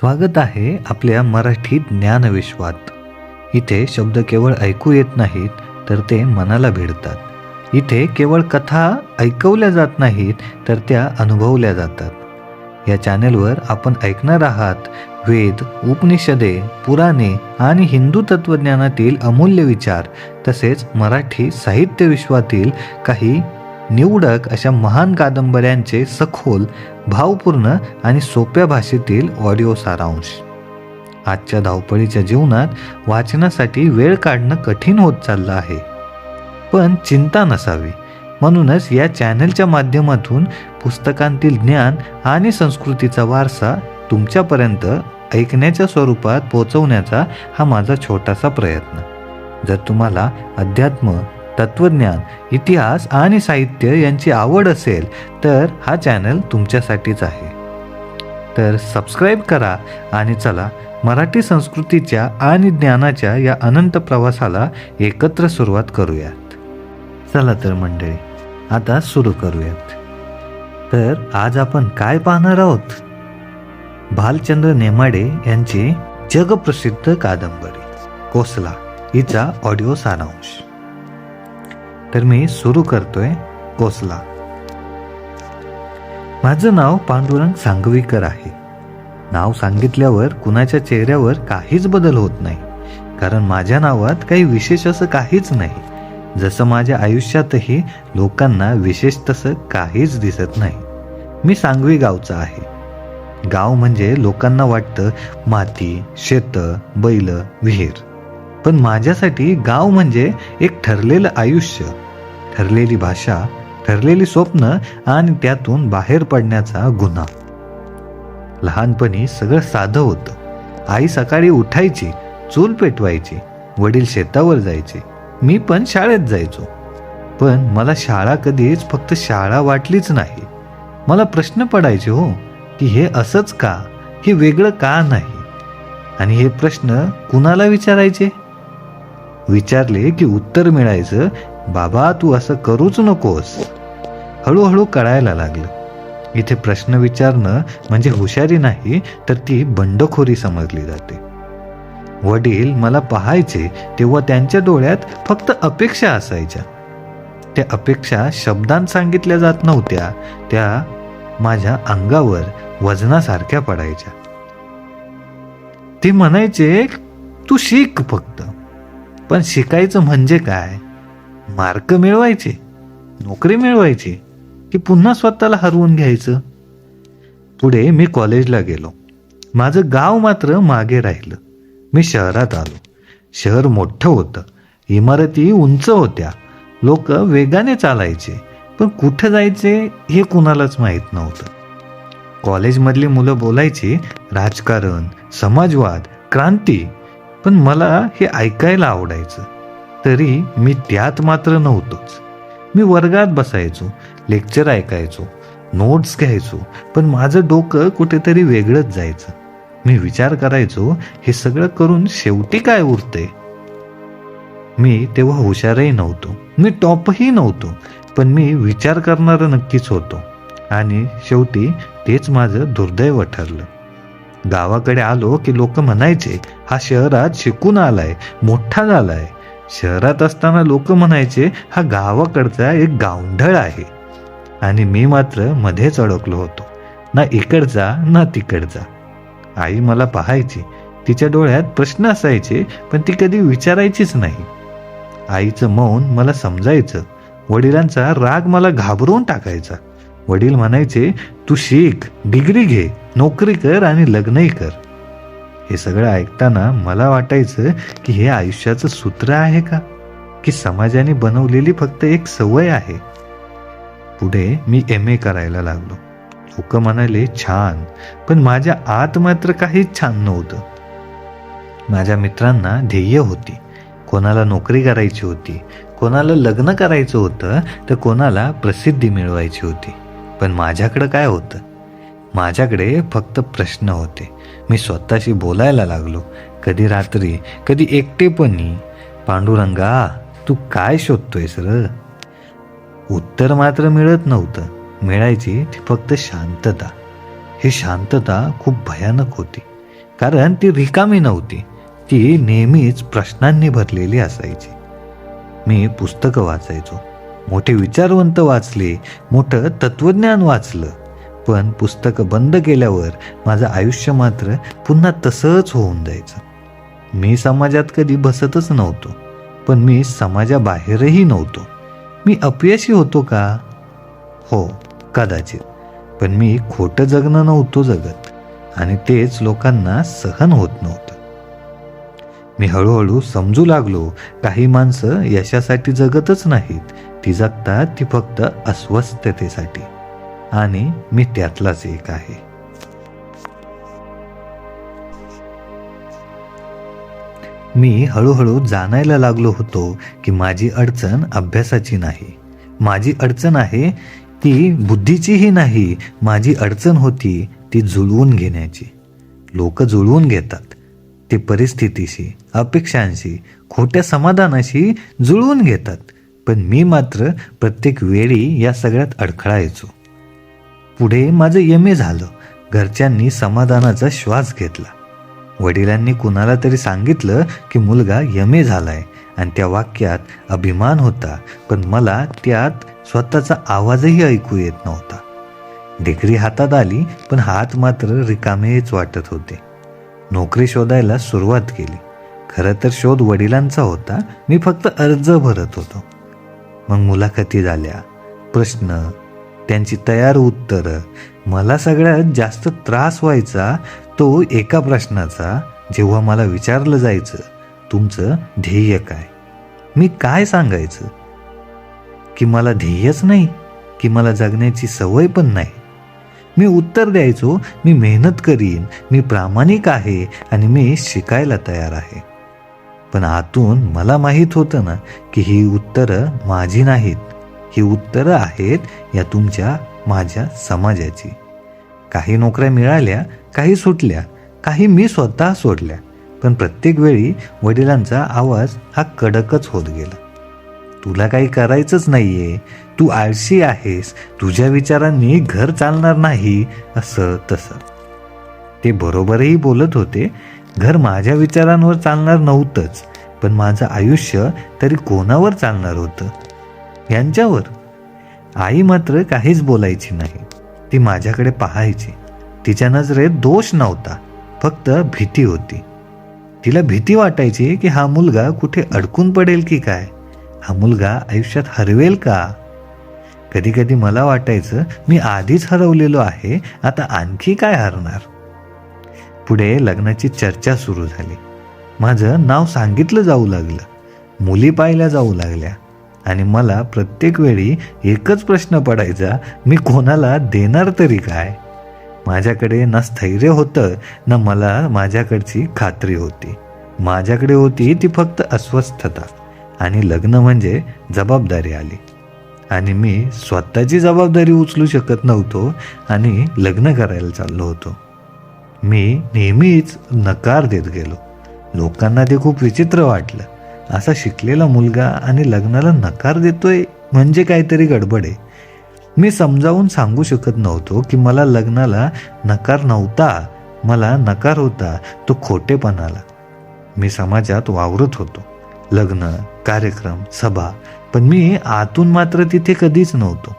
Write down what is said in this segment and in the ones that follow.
स्वागत आहे आपल्या मराठी ज्ञानविश्वात. इथे शब्द केवळ ऐकू येत नाहीत तर ते मनाला भिडतात. इथे केवळ कथा ऐकवल्या जात नाहीत तर त्या अनुभवल्या जातात. या चॅनेलवर आपण ऐकणार आहात वेद उपनिषदे पुराणे आणि हिंदू तत्त्वज्ञानातील अमूल्य विचार तसेच मराठी साहित्य विश्वातील काही निवडक अशा महान कादंबऱ्यांचे सखोल भावपूर्ण आणि सोप्या भाषेतील ऑडिओ सारांश. आजच्या धावपळीच्या जीवनात वाचनासाठी वेळ काढणं कठीण होत चाललं आहे. पण चिंता नसावी. म्हणूनच या चॅनलच्या माध्यमातून पुस्तकांतील ज्ञान आणि संस्कृतीचा वारसा तुमच्यापर्यंत ऐकण्याच्या स्वरूपात पोचवण्याचा हा माझा छोटासा प्रयत्न. जर तुम्हाला अध्यात्म तत्वज्ञान इतिहास आणि साहित्य यांची आवड असेल तर हा चॅनल तुमच्यासाठीच आहे. तर सबस्क्राईब करा आणि चला मराठी संस्कृतीच्या आणि ज्ञानाच्या या अनंत प्रवासाला एकत्र सुरुवात करूयात. चला तर मंडळी आता सुरू करूयात. तर आज आपण काय पाहणार आहोत? भालचंद्र नेमाडे यांची जगप्रसिद्ध कादंबरी कोसला हिचा ऑडिओ सारांश. तर मी सुरू करतोय कोसला. माझं नाव पांडुरंग सांगवीकर आहे. नाव सांगितल्यावर कुणाच्या चेहऱ्यावर काहीच बदल होत नाही. कारण माझ्या नावात काही विशेष असं काहीच नाही. जसं माझ्या आयुष्यातही लोकांना विशेष तसं काहीच दिसत नाही. मी सांगवी गावचा आहे. गाव म्हणजे लोकांना वाटतं माती शेतं बैल विहीर. पण माझ्यासाठी गाव म्हणजे एक ठरलेलं आयुष्य. ठरलेली भाषा ठरलेली स्वप्न आणि त्यातून बाहेर पडण्याचा गुन्हा. लहानपणी सगळं साधं होतं. आई सकाळी उठायची चूल पेटवायची वडील शेतावर जायचे. मी पण शाळेत जायचो. पण मला शाळा कधीच फक्त शाळा वाटलीच नाही. मला प्रश्न पडायचे हो की हे असंच का? हे वेगळं का नाही? आणि हे प्रश्न कुणाला विचारायचे? विचारले की उत्तर मिळायचं बाबा तू असं करूच नकोस. हळूहळू कळायला लागलं. इथे प्रश्न विचारणं म्हणजे हुशारी नाही तर ती बंडखोरी समजली जाते. वडील मला पाहायचे तेव्हा त्यांच्या डोळ्यात फक्त अपेक्षा असायच्या. त्या अपेक्षा शब्दांत सांगितल्या जात नव्हत्या त्या माझ्या अंगावर वजनासारख्या पडायच्या. ते म्हणायचे तू शिक फक्त. पण शिकायचं म्हणजे काय? मार्क मिळवायचे नोकरी मिळवायची की पुन्हा स्वतःला हरवून घ्यायचं? पुढे मी कॉलेजला गेलो. माझं गाव मात्र मागे राहिलं. मी शहरात आलो. शहर मोठं होतं. इमारती उंच होत्या. लोक वेगाने चालायचे. पण कुठं जायचे हे कुणालाच माहीत नव्हतं. कॉलेजमधली मुलं बोलायची राजकारण समाजवाद क्रांती पण मला हे ऐकायला आवडायचं. तरी मी त्यात मात्र नव्हतोच. मी वर्गात बसायचो लेक्चर ऐकायचो नोट्स घ्यायचो पण माझं डोकं कुठेतरी वेगळंच जायचं. मी विचार करायचो हे सगळं करून शेवटी काय उरते मी तेव्हा हुशारही नव्हतो. मी टॉपही नव्हतो पण मी विचार करणारं नक्कीच होतो. आणि शेवटी तेच माझं दुर्दैव ठरलं. गावाकडे आलो की लोक म्हणायचे हा शहरात शिकून आलाय मोठा झालाय. शहरात असताना लोक म्हणायचे हा गावाकडचा एक गावंढळ आहे. आणि मी मात्र मध्येच अडकलो होतो. ना इकडचा ना तिकडचा. आई मला पाहायची. तिच्या डोळ्यात प्रश्न असायचे पण ती कधी विचारायचीच नाही. आईचं मौन मला समजायचं. वडिलांचा राग मला घाबरवून टाकायचा. वडील म्हणायचे तू शिक डिग्री घे. नोकरी कर आणि लग्नही कर. हे सगळं ऐकताना मला वाटायचं की हे आयुष्याचं सूत्र आहे का? की समाजाने बनवलेली फक्त एक सवय आहे? पुढे मी एम ए करायला लागलो. लोक म्हणाले छान. पण माझ्या आत मात्र काहीच छान नव्हतं. माझ्या मित्रांना ध्येय होती. कोणाला नोकरी करायची होती कोणाला लग्न करायचं होतं तर कोणाला प्रसिद्धी मिळवायची होती. पण माझ्याकडं काय होतं? माझ्याकडे फक्त प्रश्न होते. मी स्वतःशी बोलायला लागलो. कधी रात्री कधी एकटेपणी. पांडुरंगा तू काय शोधतोयस र? उत्तर मात्र मिळत नव्हतं. मिळायची ती फक्त शांतता. ही शांतता खूप भयानक होती. कारण ती रिकामी नव्हती. ती नेहमीच प्रश्नांनी भरलेली असायची. मी पुस्तकं वाचायचो. मोठे विचारवंत वाचले. मोठं तत्वज्ञान वाचलं. पण पुस्तकं बंद केल्यावर माझं आयुष्य मात्र पुन्हा तसंच होऊन जायचं. मी समाजात कधी बसतच नव्हतो पण मी समाजाबाहेरही नव्हतो. मी अपयशी होतो का? हो कदाचित. पण मी खोटं जगणं नव्हतो जगत आणि तेच लोकांना सहन होत नव्हतं. मी हळूहळू समजू लागलो काही माणसं यशासाठी जगतच नाहीत. ती जगतात ती फक्त अस्वस्थतेसाठी. आणि मी त्यातलाच एक आहे. मी हळूहळू जाणायला लागलो होतो की माझी अडचण अभ्यासाची नाही. माझी अडचण आहे ती बुद्धीचीही नाही माझी अडचण होती ती जुळवून घेण्याची. लोक जुळवून घेतात. ते परिस्थितीशी अपेक्षांशी खोट्या समाधानाशी जुळवून घेतात. पण मी मात्र प्रत्येक वेळी या सगळ्यात अडखळायचो. पुढे माझं एम ए झालं. घरच्यांनी समाधानाचा श्वास घेतला. वडिलांनी कुणाला तरी सांगितलं की मुलगा एम ए झालाय आणि त्या वाक्यात अभिमान होता पण मला त्यात स्वतःचा आवाजही ऐकू येत नव्हता. डिग्री हातात आली पण हात मात्र रिकामेच वाटत होते. नोकरी शोधायला सुरुवात केली. खरं तर शोध वडिलांचा होता मी फक्त अर्ज भरत होतो. मग मुलाखती झाल्या. प्रश्न त्यांची तयार उत्तरं. मला सगळ्यात जास्त त्रास व्हायचा तो एका प्रश्नाचा जेव्हा मला विचारलं जायचं तुमचं ध्येय काय? मी काय सांगायचं? की मला ध्येयच नाही की मला जगण्याची सवय पण नाही. मी उत्तर द्यायचो मी मेहनत करीन मी प्रामाणिक आहे आणि मी शिकायला तयार आहे. पण आतून मला माहीत होतं ना की ही उत्तरं माझी नाहीत. ही उत्तरं आहेत या तुमच्या माझ्या समाजाची. काही नोकऱ्या मिळाल्या काही सुटल्या काही मी स्वतः सोडल्या. पण प्रत्येक वेळी वडिलांचा आवाज हा कडकच होत गेला. तुला काही करायचंच नाहीये. तू आळशी आहेस. तुझ्या विचारांनी घर चालणार नाही असं तसं. ते बरोबरही बोलत होते. घर माझ्या विचारांवर चालणार नव्हतंच. पण माझं आयुष्य तरी कोणावर चालणार होतं? यांच्यावर. आई मात्र काहीच बोलायची नाही. ती माझ्याकडे पाहायची. तिच्या नजरेत दोष नव्हता. फक्त भीती होती. तिला भीती वाटायची की हा मुलगा कुठे अडकून पडेल की काय? हा मुलगा आयुष्यात हरवेल का? कधी कधी मला वाटायचं मी आधीच हरवलेलो आहे आता आणखी काय हरणार? पुढे लग्नाची चर्चा सुरू झाली. माझं नाव सांगितलं जाऊ लागलं. मुली पाहिल्या जाऊ लागल्या. आणि मला प्रत्येक वेळी एकच प्रश्न पडायचा मी कोणाला देणार तरी काय? माझ्याकडे ना स्थैर्य होतं ना मला माझ्याकडची खात्री होती. माझ्याकडे होती ती फक्त अस्वस्थता आणि लग्न म्हणजे जबाबदारी आली. आणि मी स्वतःची जबाबदारी उचलू शकत नव्हतो आणि लग्न करायला चाललो होतो. मी नेहमीच नकार देत गेलो. लोकांना ते खूप विचित्र वाटलं. असा शिकलेला मुलगा आणि लग्नाला नकार देतोय म्हणजे काहीतरी गडबड आहे. मी समजावून सांगू शकत नव्हतो की मला लग्नाला नकार नव्हता मला नकार होता तो खोटेपणाला. मी समाजात वावरत होतो. लग्न कार्यक्रम सभा पण मी आतून मात्र तिथे कधीच नव्हतो.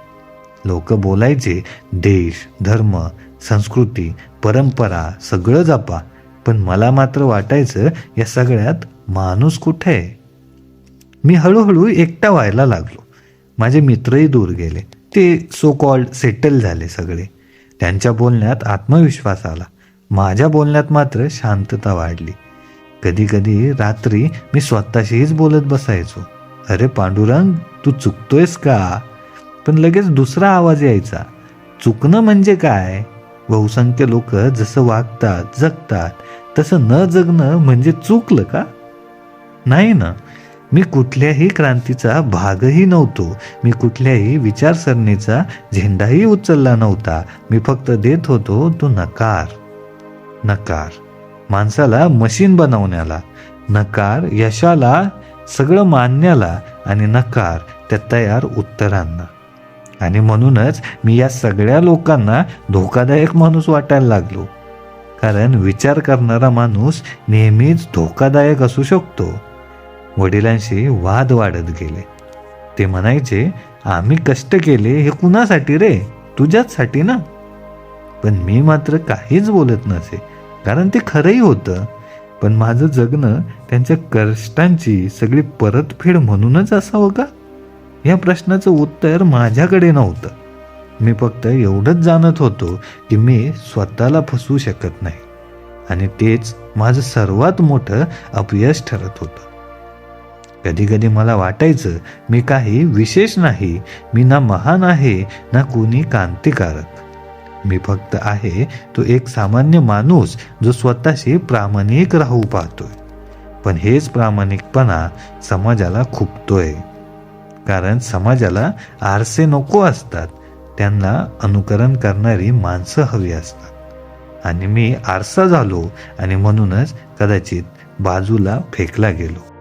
लोक बोलायचे देश धर्म संस्कृती परंपरा सगळं जपा पण मला मात्र वाटायचं या सगळ्यात माणूस कुठे आहे? मी हळूहळू एकटा व्हायला लागलो. माझे मित्रही दूर गेले. ते सो कॉल्ड सेटल झाले सगळे. त्यांच्या बोलण्यात आत्मविश्वास आला. माझ्या बोलण्यात मात्र शांतता वाढली. कधी कधी रात्री मी स्वतःशीच बोलत बसायचो. अरे पांडुरंग तू चुकतोयस का? पण लगेच दुसरा आवाज यायचा. चुकणं म्हणजे काय? बहुसंख्य लोक जसं वागतात जगतात तसं न जगणं म्हणजे चुकलं का? नाही ना. मी कुठल्याही क्रांतीचा भागही नव्हतो. मी कुठल्याही विचारसरणीचा झेंडाही उचलला नव्हता. मी फक्त देत होतो तो नकार. नकार. माणसाला मशीन बनवण्याला. नकार यशाला सगळं मानण्याला आणि नकार त्या तयार उत्तरांना. आणि म्हणूनच मी या सगळ्या लोकांना धोकादायक माणूस वाटायला लागलो. कारण विचार करणारा माणूस नेहमीच धोकादायक असू शकतो. वडिलांशी वाद वाढत गेले. ते म्हणायचे आम्ही कष्ट केले हे कुणासाठी रे? तुझ्याचसाठी ना? पण मी मात्र काहीच बोलत नसे कारण ते खरंही होतं. पण माझं जगणं त्यांच्या कष्टांची सगळी परतफेड म्हणूनच असावं का? या प्रश्नाचं उत्तर माझ्याकडे नव्हतं. मी फक्त एवढंच जाणत होतो की मी स्वतःला फसवू शकत नाही. आणि तेच माझं सर्वात मोठं अपयश ठरत होतं. कधी कधी मला वाटायचं मी काही विशेष नाही मी ना महान आहे ना कोणी क्रांतिकारक. मी फक्त आहे तो एक सामान्य माणूस जो स्वतःशी प्रामाणिक राहू पाहतोय. पण हेच प्रामाणिकपणा समाजाला खुपतोय. कारण समाजाला आरसे नको असतात त्यांना अनुकरण करणारी माणसं हवी असतात. आणि मी आरसा झालो आणि म्हणूनच कदाचित बाजूला फेकला गेलो.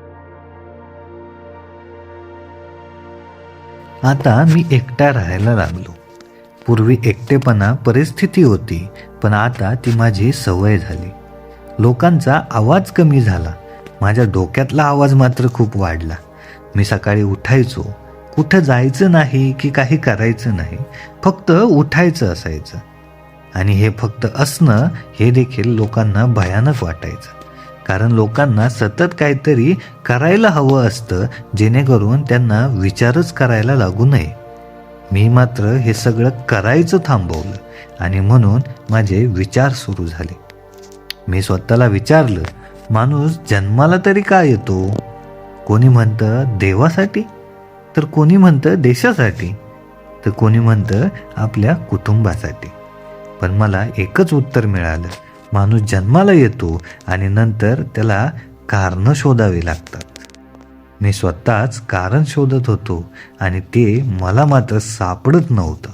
आता मी एकटा राहायला लागलो. पूर्वी एकटेपणा परिस्थिती होती पण आता ती माझी सवय झाली. लोकांचा आवाज कमी झाला. माझ्या डोक्यातला आवाज मात्र खूप वाढला. मी सकाळी उठायचो. कुठं जायचं नाही की काही करायचं नाही फक्त उठायचं असायचं. आणि हे फक्त असणं हे देखील लोकांना भयानक वाटायचं. कारण लोकांना सतत काहीतरी करायला हवं असतं जेणेकरून त्यांना विचारच करायला लागू नये. मी मात्र हे सगळं करायचं थांबवलं आणि म्हणून माझे विचार सुरू झाले. मी स्वतःला विचारलं माणूस जन्माला तरी का येतो? कोणी म्हणतं देवासाठी? तर कोणी म्हणतं देशासाठी? तर कोणी म्हणतं आपल्या कुटुंबासाठी? पण मला एकच उत्तर मिळालं माणूस जन्माला येतो आणि नंतर त्याला कारणं शोधावी लागतात. मी स्वतःच कारण शोधत होतो आणि ते मला मात्र सापडत नव्हतं.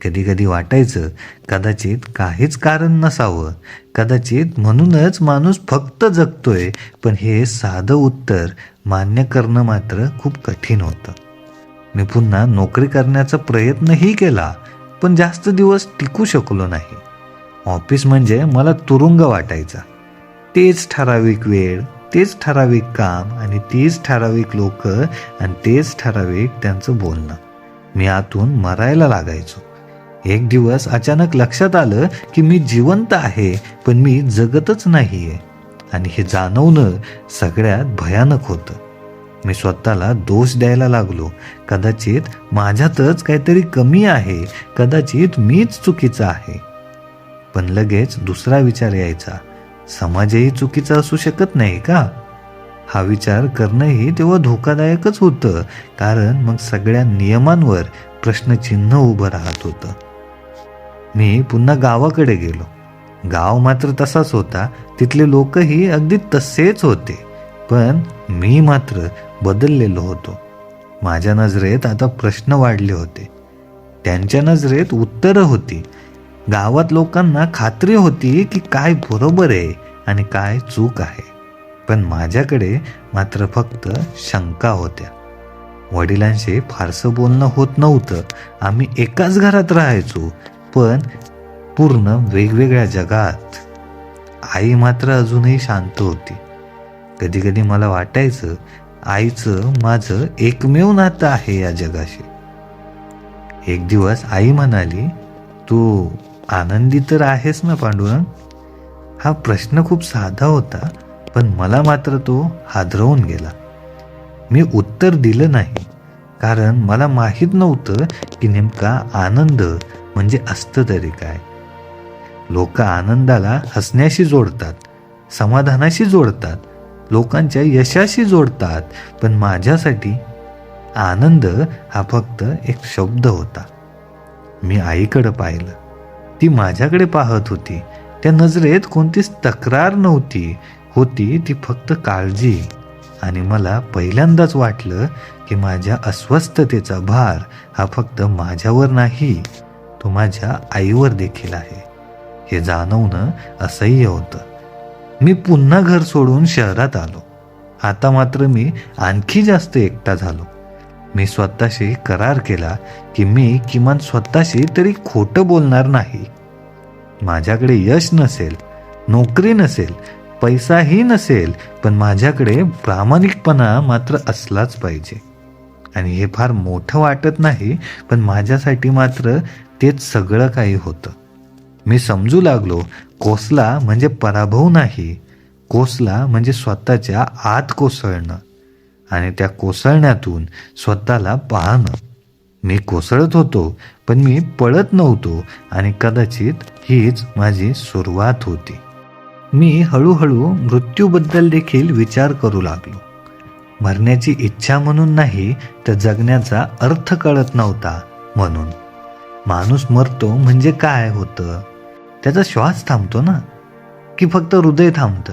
कधी कधी वाटायचं कदाचित काहीच कारण नसावं कदाचित म्हणूनच माणूस फक्त जगतोय पण हे साधं उत्तर मान्य करणं मात्र खूप कठीण होतं. मी पुन्हा नोकरी करण्याचा प्रयत्नही केला पण जास्त दिवस टिकू शकलो नाही. ऑफिस म्हणजे मला तुरुंग वाटायचा. तेच ठराविक वेळ तेच ठराविक काम आणि तीच ठराविक लोक आणि तेच ठराविक त्यांचं बोलणं. मी आतून मरायला लागायचो. एक दिवस अचानक लक्षात आलं की मी जिवंत आहे पण मी जगतच नाहीये. आणि हे जाणवणं सगळ्यात भयानक होतं. मी स्वतःला दोष द्यायला लागलो. कदाचित माझ्यातच काहीतरी कमी आहे कदाचित मीच चुकीचा आहे. पण लगेच दुसरा विचार यायचा. समाजही चुकीचा असू शकत नाही का? हा विचार करणंही तेव्हा धोकादायकच होतं कारण मग सगळ्या नियमांवर प्रश्नचिन्ह उभं राहत होतं. मी पुन्हा गावाकडे गेलो. गाव मात्र तसाच होता तिथले लोकही अगदी तसेच होते. पण मी मात्र बदललेलो होतो. माझ्या नजरेत आता प्रश्न वाढले होते. त्यांच्या नजरेत उत्तरं होती. गावात लोकांना खात्री होती की काय बरोबर आहे आणि काय चूक आहे. पण माझ्याकडे मात्र फक्त शंका होत्या. वडिलांशी फारसं बोलणं होत नव्हतं. आम्ही एकाच घरात राहायचो पण पूर्ण वेगवेगळ्या जगात. आई मात्र अजूनही शांत होती. कधी कधी मला वाटायचं आईचं माझं एकमेव नातं आहे या जगाशी. एक दिवस आई म्हणाली तू आनंदी तर आहेस ना पांडुरंग हा प्रश्न खूप साधा होता पण मला मात्र तो हादरवून गेला. मी उत्तर दिलं नाही कारण मला माहीत नव्हतं की नेमका आनंद म्हणजे असतं तरी काय. लोक आनंदाला हसण्याशी जोडतात समाधानाशी जोडतात लोकांच्या यशाशी जोडतात पण माझ्यासाठी आनंद हा फक्त एक शब्द होता. मी आईकडं पाहिलं. ती माझ्याकडे पाहत होती. त्या नजरेत कोणतीच तक्रार नव्हती. होती ती फक्त काळजी. आणि मला पहिल्यांदाच वाटलं की माझ्या अस्वस्थतेचा भार हा फक्त माझ्यावर नाही तो माझ्या आईवर देखील आहे. हे जाणवणं असह्य होतं. मी पुन्हा घर सोडून शहरात आलो. आता मात्र मी आणखी जास्त एकटा झालो. मी स्वतःशी करार केला की मी किमान स्वतःशी तरी खोटं बोलणार नाही. माझ्याकडे यश नसेल नोकरी नसेल पैसाही नसेल पण माझ्याकडे प्रामाणिकपणा मात्र असलाच पाहिजे. आणि हे फार मोठं वाटत नाही पण माझ्यासाठी मात्र तेच सगळं काही होतं. मी समजू लागलो कोसला म्हणजे पराभव नाही. कोसला म्हणजे स्वतःच्या आत कोसळणं. आणि त्या कोसळण्यातून स्वतःला पाहणं. मी कोसळत होतो पण मी पळत नव्हतो आणि कदाचित हीच माझी सुरुवात होती. मी हळूहळू मृत्यूबद्दल देखील विचार करू लागलो. मरण्याची इच्छा म्हणून नाही तर जगण्याचा अर्थ कळत नव्हता म्हणून. माणूस मरतो म्हणजे काय होतं? त्याचा श्वास थांबतो ना? की फक्त हृदय थांबतं?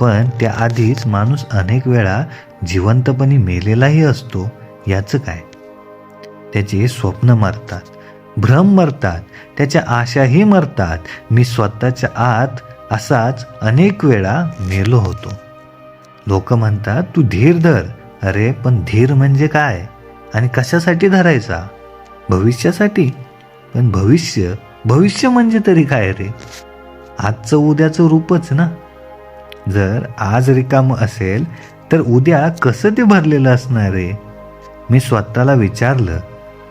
पण त्याआधीच माणूस अनेक वेळा जिवंतपणी मेलेलाही असतो याचं काय? त्याचे स्वप्न मरतात भ्रम मरतात त्याच्या आशाही मरतात. मी स्वतःच्या आत असाच अनेक वेळा मेलो होतो. लोक म्हणतात तू धीर धर. अरे पण धीर म्हणजे काय? आणि कशासाठी धरायचा? भविष्यासाठी. पण भविष्य? भविष्य म्हणजे तरी काय रे? आजचं उद्याचं रूपच ना. जर आज रिकामं असेल तर उद्या कसं ते भरलेलं असणार आहे? मी स्वतःला विचारलं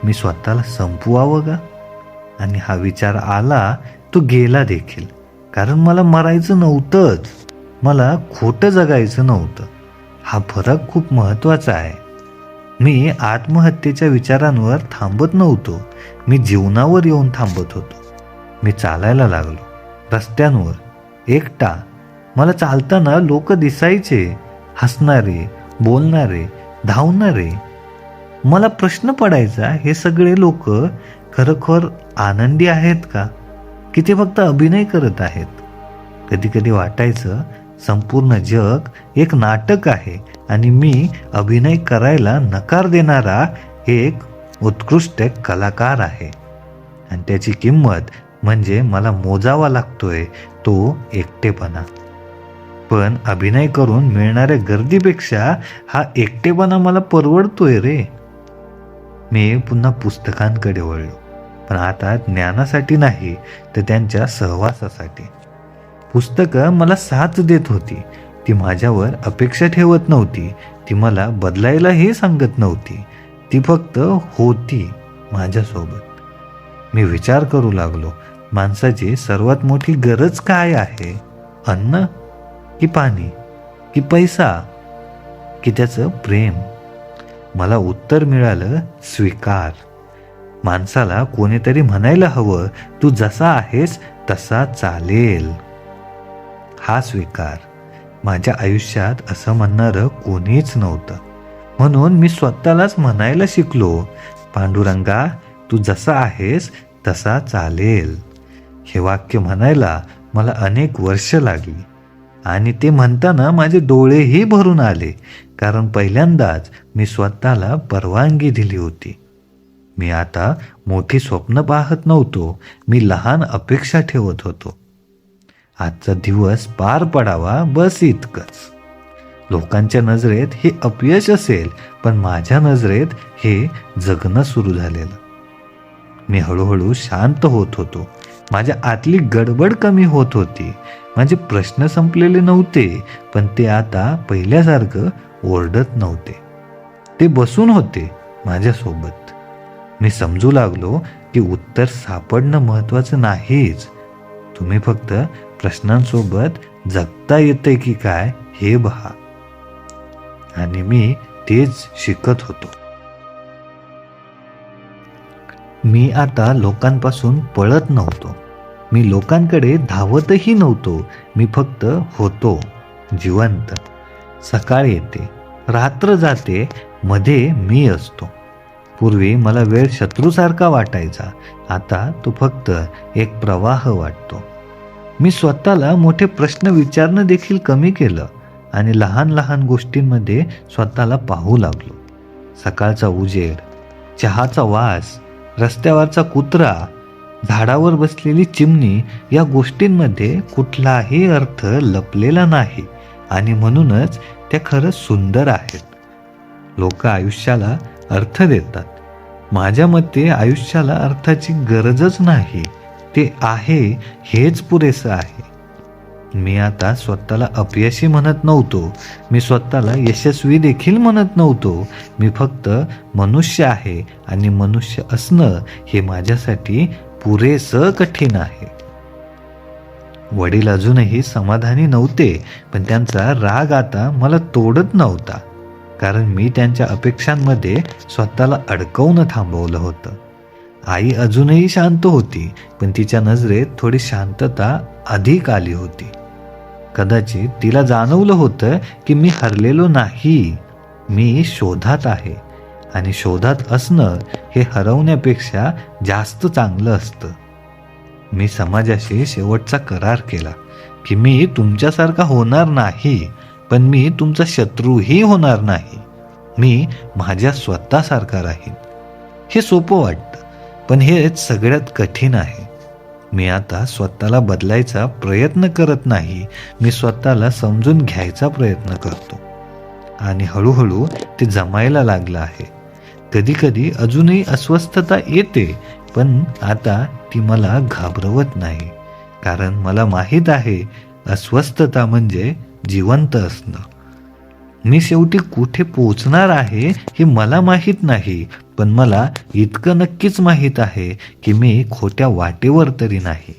मी स्वतःला संपवावं का? आणि हा विचार आला तो गेला देखील. कारण मला मरायचं नव्हतंच. मला खोटं जगायचं नव्हतं. हा फरक खूप महत्त्वाचा आहे. मी आत्महत्येच्या विचारांवर थांबत नव्हतो. मी जीवनावर येऊन थांबत होतो. मी चालायला लागलो. रस्त्यांवर. एकटा. मला चालताना लोक दिसायचे हसणारे बोलणारे धावणारे. मला प्रश्न पडायचा हे सगळे लोक खरोखर आनंदी आहेत का? की ते फक्त अभिनय करत आहेत? कधी कधी वाटायचं संपूर्ण जग एक नाटक आहे आणि मी अभिनय करायला नकार देणारा एक उत्कृष्ट कलाकार आहे. आणि त्याची किंमत म्हणजे मला मोजावा लागतोय तो एकटेपणा. पण अभिनय करून मिळणाऱ्या गर्दीपेक्षा हा एकटेपणा मला परवडतोय रे. मी पुन्हा पुस्तकांकडे वळलो पण आता ज्ञानासाठी नाही तर त्यांच्या सहवासासाठी. पुस्तकं मला साथ देत होती ती माझ्यावर अपेक्षा ठेवत नव्हती ती मला बदलायलाही सांगत नव्हती ती फक्त होती माझ्यासोबत. मी विचार करू लागलो माणसाची सर्वात मोठी गरज काय आहे? अन्न? की पाणी की पैसा की त्याचं प्रेम. मला उत्तर मिळालं स्वीकार. माणसाला कोणीतरी म्हणायला हवं तू जसा आहेस तसा चालेल. हा स्वीकार. माझ्या आयुष्यात असं म्हणणारं कोणीच नव्हतं. म्हणून मी स्वतःलाच म्हणायला शिकलो पांडुरंगा तू जसा आहेस तसा चालेल. हे वाक्य म्हणायला मला अनेक वर्ष लागली. आणि ते म्हणताना माझे डोळेही भरून आले कारण पहिल्यांदाच मी स्वतःला परवानगी दिली होती. मी आता मोठी स्वप्न पाहत नव्हतो मी लहान अपेक्षा ठेवत होतो. आजचा दिवस पार पडावा बस इतकंच. लोकांच्या नजरेत हे अपयश असेल पण माझ्या नजरेत हे जगणं सुरू झालेलं. मी हळूहळू शांत होत होतो. माझ्या आतली गडबड कमी होत होती. माझे प्रश्न संपलेले नव्हते पण ते आता पहिल्यासारखं ओरडत नव्हते. ते बसून होते माझ्यासोबत. मी समजू लागलो की उत्तर सापडणं महत्वाचं नाहीच. तुम्ही फक्त प्रश्नांसोबत जगता येते की काय हे बहा आणि मी तेच शिकत होतो. मी आता लोकांपासून पळत नव्हतो. मी लोकांकडे धावतही नव्हतो. मी फक्त होतो. जिवंत. सकाळ येते. रात्र जाते. मध्ये मी असतो. पूर्वी मला वेळ शत्रूसारखा वाटायचा. आता तो फक्त एक प्रवाह वाटतो. मी स्वतःला मोठे प्रश्न विचारणं देखील कमी केलं आणि लहान लहान गोष्टींमध्ये स्वतःला पाहू लागलो. सकाळचा उजेड चहाचा वास रस्त्यावरचा कुत्रा झाडावर बसलेली चिमणी या गोष्टींमध्ये कुठलाही अर्थ लपलेला नाही आणि म्हणूनच त्या खरंच सुंदर आहेत. लोक आयुष्याला अर्थ देतात. माझ्या मते आयुष्याला अर्थाची गरजच नाही. ते आहे हेच पुरेसं आहे. मी आता स्वतःला अपयशी म्हणत नव्हतो. मी स्वतःला यशस्वी देखील म्हणत नव्हतो. मी फक्त मनुष्य आहे आणि मनुष्य असणं हे माझ्यासाठी पुरेसं कठीण आहे. वडील अजूनही समाधानी नव्हते पण त्यांचा राग आता मला तोडत नव्हता कारण मी त्यांच्या अपेक्षांमध्ये स्वतःला अडकवून थांबवलं होतं. आई अजूनही शांत होती पण तिच्या नजरेत थोडी शांतता अधिक आली होती. कदाचित तिला जाणवलं होतं की मी हरलेलो नाही मी शोधात आहे. आणि शोधात असणं हे हरवण्यापेक्षा जास्त चांगलं असतं. मी समाजाशी शेवटचा करार केला की मी तुमच्यासारखा होणार नाही पण मी तुमचा शत्रूही होणार नाही. मी माझ्या स्वतःसारखा राहीन. हे सोपं वाटतं पण हे सगळ्यात कठीण आहे. मी आता स्वतःला बदलायचा प्रयत्न करत नाही मी स्वतःला समजून घ्यायचा प्रयत्न करतो. आणि हळूहळू ते जमायला लागलं आहे. कधी कधी अजूनही अस्वस्थता येते पण आता ती मला घाबरवत नाही. कारण मला माहीत आहे अस्वस्थता म्हणजे जिवंत असणं. मी शेवटी कुठे पोचणार आहे हे मला माहीत नाही पण मला इतकं नक्कीच माहीत आहे की मी खोट्या वाटेवर तरी नाही.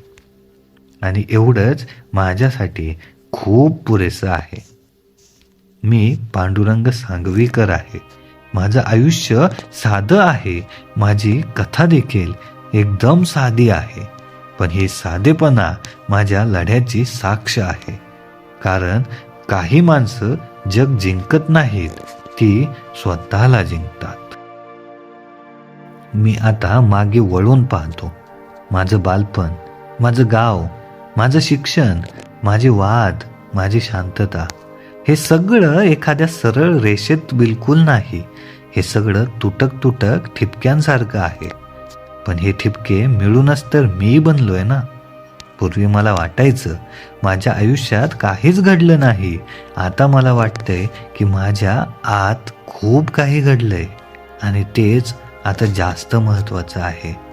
आणि एवढंच माझ्यासाठी खूप पुरेसं आहे. मी पांडुरंग सांगवीकर आहे. माझं आयुष्य साधं आहे माझी कथा देखील एकदम साधी आहे. पण हे साधेपणा माझ्या लढ्याची साक्ष आहे. कारण काही माणसं जग जिंकत नाहीत ती स्वतःला जिंकतात. मी आता मागे वळून पाहतो. माझं बालपण माझं गाव माझं शिक्षण माझे वाद माझी शांतता हे सगळं एखाद्या सरळ रेषेत बिलकुल नाही. हे सगळं तुटक तुटक ठिपक्यांसारखं आहे. पण हे ठिपके मिळूनच तर मी बनलोय ना? पूर्वी मला वाटायचं माझ्या आयुष्यात काहीच घडलं नाही. आता मला वाटतंय की माझ्या आत खूप काही घडलंय. आणि तेच आता जास्त महत्वाचं आहे.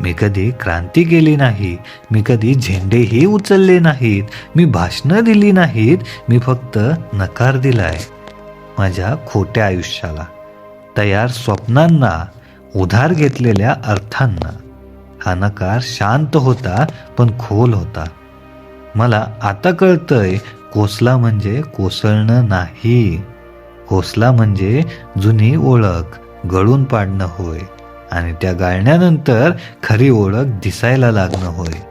मी कधी क्रांती केली नाही मी कधी झेंडेही उचलले नाहीत मी भाषणं दिली नाहीत मी फक्त नकार दिलाय माझ्या खोट्या आयुष्याला. तयार स्वप्नांना उधार घेतलेल्या अर्थांना. हा नकार शांत होता पण खोल होता. मला आता कळतंय कोसला म्हणजे कोसळणं नाही. कोसला म्हणजे जुनी ओळख गळून पाडणं होय. आणि त्या गाळण्यानंतर खरी ओळख दिसायला लागणं होय.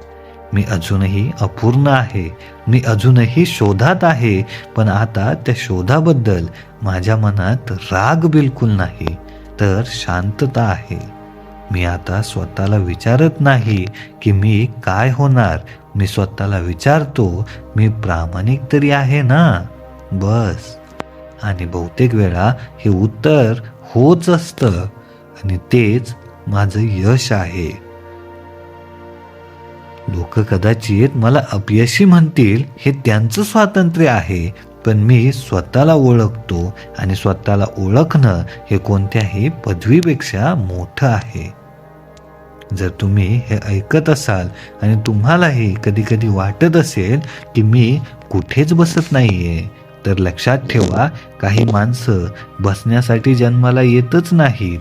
मी अजूनही अपूर्ण आहे. मी अजूनही शोधात आहे. पण आता त्या शोधाबद्दल माझ्या मनात राग बिलकुल नाही. तर शांतता आहे. मी आता स्वतःला विचारत नाही की मी काय होणार. मी स्वतःला विचारतो मी प्रामाणिक तरी आहे ना? बस. आणि बहुतेक वेळा हे उत्तर होच असतं. आणि तेच माझं यश आहे. लोक कदाचित मला अपयशी म्हणतील हे त्यांचं स्वातंत्र्य आहे. पण मी स्वतःला ओळखतो आणि स्वतःला ओळखणं हे कोणत्याही पदवीपेक्षा मोठं आहे. जर तुम्ही हे ऐकत असाल आणि तुम्हालाही कधी कधी वाटत असेल की मी कुठेच बसत नाहीये तर लक्षात ठेवा काही माणसं बसण्यासाठी जन्माला येतच नाहीत.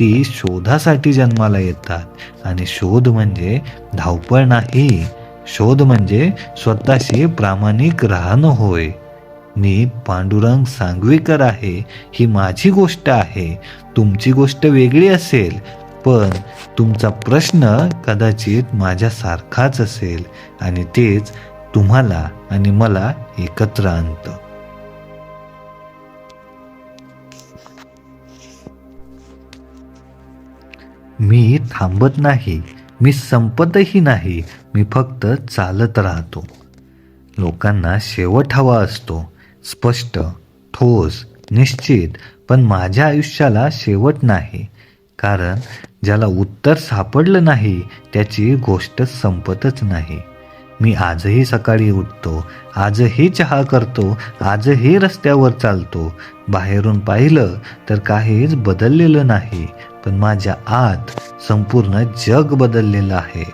ती शोधासाठी जन्माला येतात. आणि शोध म्हणजे धावपळ नाही. शोध म्हणजे स्वतःशी प्रामाणिक राहणं होय. मी पांडुरंग सांगवीकर आहे. ही माझी गोष्ट आहे. तुमची गोष्ट वेगळी असेल. पण तुमचा प्रश्न कदाचित माझ्यासारखाच असेल. आणि तेच तुम्हाला आणि मला एकत्र आणतं. मी थांबत नाही मी संपतही नाही मी फक्त चालत राहतो. लोकांना शेवट हवा असतो स्पष्ट ठोस निश्चित पण माझ्या आयुष्याला शेवट नाही. कारण ज्याला उत्तर सापडलं नाही त्याची गोष्ट संपतच नाही. मी आजही सकाळी उठतो आजही चहा करतो आजही रस्त्यावर चालतो. बाहेरून पाहिलं तर काहीच बदललेलं नाही पण माझ्या आत संपूर्ण जग बदललेलं आहे.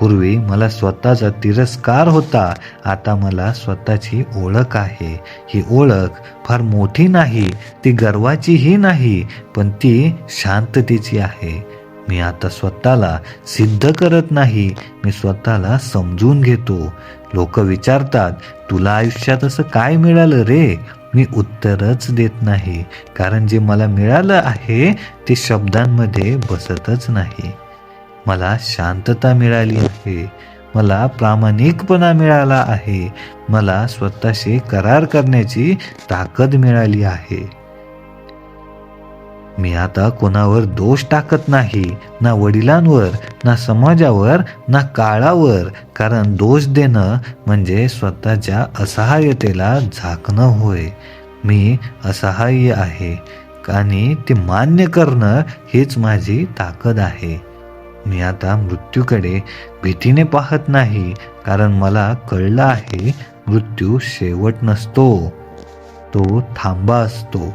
पूर्वी मला स्वतःचा तिरस्कार होता आता मला स्वतःची ओळख आहे. ही ओळख फार मोठी नाही ती गर्वाचीही नाही पण ती शांततेची आहे. मी आता स्वतःला सिद्ध करत नाही मी स्वतःला समजून घेतो. लोक विचारतात तुला आयुष्यात असं काय मिळालं रे? मी उत्तरच देत नाही कारण जे मला मिळालं आहे ते शब्दांमध्ये बसतच नाही. मला शांतता मिळाली आहे मला प्रामाणिकपणा मिळाला आहे मला स्वतःशी करार करण्याची ताकद मिळाली आहे. मी आता कोणावर दोष टाकत नाही ना वडिलांवर ना समाजावर ना काळावर. कारण दोष देणं म्हणजे स्वतःच्या असहाय्यतेला झाकणं होय. मी असहाय्य आहे आणि ते मान्य करणं हेच माझी ताकद आहे. मी आता मृत्यूकडे भीतीने पाहत नाही कारण मला कळलं आहे मृत्यू शेवट नसतो तो थांबा असतो.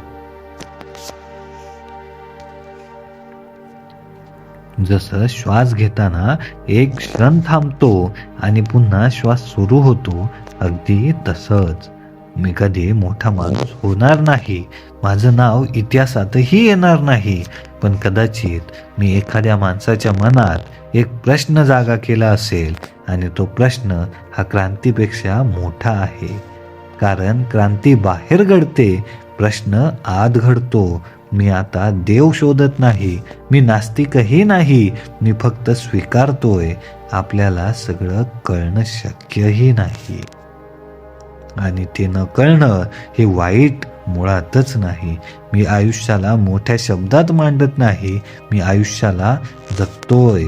जसं श्वास घेताना एक क्षण थांबतो आणि पुन्हा श्वास सुरू होतो अगदी तसंच. मी कधी मोठा माणूस होणार नाही. माझं नाव इतिहासातही येणार नाही. पण कदाचित मी एखाद्या माणसाच्या मनात एक प्रश्न जागा केला असेल आणि तो प्रश्न हा क्रांतीपेक्षा मोठा आहे. कारण क्रांती बाहेर घडते प्रश्न आत घडतो मी आता देव शोधत नाही मी नास्तिकही नाही मी फक्त स्वीकारतोय. आपल्याला सगळं कळणं शक्यही नाही. आणि ते न कळणं हे वाईट मुळातच नाही. मी आयुष्याला मोठ्या शब्दात मांडत नाही मी आयुष्याला जगतोय.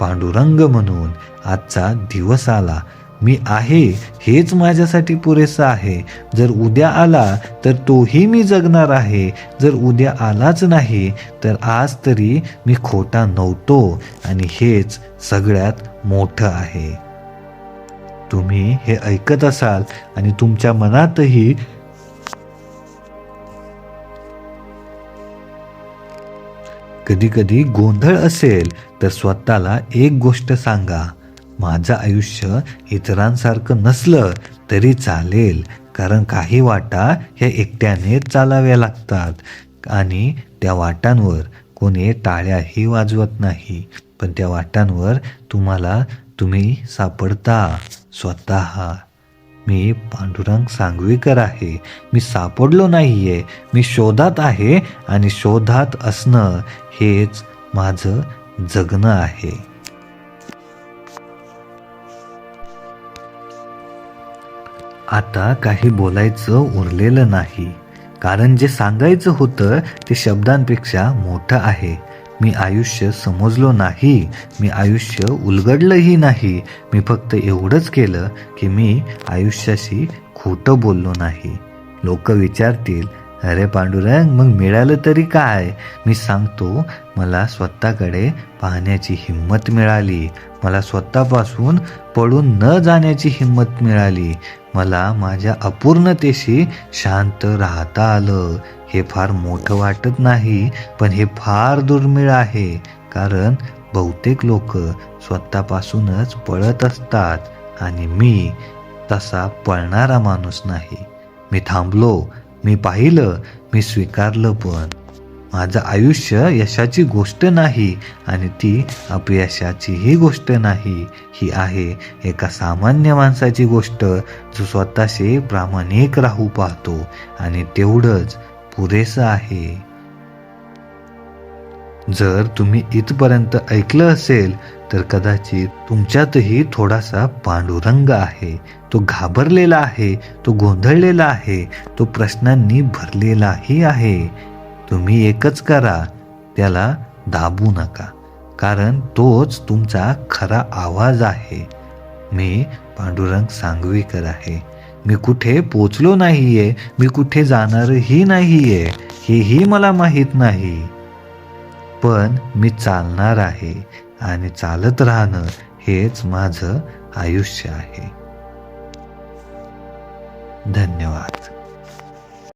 पांडुरंग म्हणून आजचा दिवस आला. मी आहे हेच माझ्यासाठी पुरेसं आहे. जर उद्या आला तर तोही मी जगणार आहे. जर उद्या आलाच नाही तर आज तरी मी खोटा नव्हतो आणि हेच सगळ्यात मोठं आहे. तुम्ही हे ऐकत असाल आणि तुमच्या मनातही कधी कधी गोंधळ असेल तर स्वतःला एक गोष्ट सांगा. माझं आयुष्य इतरांसारखं नसलं तरी चालेल कारण काही वाटा ह्या एकट्यानेच चालाव्या लागतात आणि त्या वाटांवर कोणी टाळ्याही वाजवत नाही. पण त्या वाटांवर तुम्हाला तुम्ही सापडता स्वतः. मी पांडुरंग सांगवीकर आहे. मी सापडलो नाहीये. मी शोधात आहे आणि शोधात असणं हेच माझं जगणं आहे. आता काही बोलायचं उरलेलं नाही. कारण जे सांगायचं होतं ते शब्दांपेक्षा मोठं आहे. मी आयुष्य समजलो नाही. मी आयुष्य उलगडलंही नाही. मी फक्त एवढंच केलं की मी आयुष्याशी खोटं बोललो नाही. लोक विचारतील अरे पांडुरंग मग मिळालं तरी काय? मी सांगतो मला स्वतःकडे पाहण्याची हिंमत मिळाली. मला स्वतःपासून पडून न जाण्याची हिंमत मिळाली. मला माझ्या अपूर्णतेशी शांत राहता आलं. हे फार मोठं वाटत नाही पण हे फार दुर्मिळ आहे. कारण बहुतेक लोक स्वतःपासूनच पळत असतात. आणि मी तसा पळणारा माणूस नाही. मी थांबलो. मी पाहिलं मी स्वीकारलं पण. माझं आयुष्य यशाची गोष्ट नाही आणि ती अपयशाचीही गोष्ट नाही. ही आहे एका सामान्य माणसाची गोष्ट जो स्वतःशी प्रामाणिक राहू पाहतो आणि तेवढंच पुरेसं आहे. जर तुम्ही इथपर्यंत ऐकलं असेल तर कदाचित तुमच्यातही थोडासा पांडुरंग आहे. तो घाबरलेला आहे तो गोंधळलेला आहे तो प्रश्नांनी भरलेलाही आहे. तुम्ही एकच करा त्याला दाबू नका कारण तोच तुमचा खरा आवाज आहे. मी पांडुरंग सांगवीकर आहे. मी कुठे पोचलो नाहीये मी कुठे जाणारही नाहीये हेही मला माहीत नाही. पण मी चालणार आहे. आणि चालत राहणं हेच माझं आयुष्य आहे. धन्यवाद.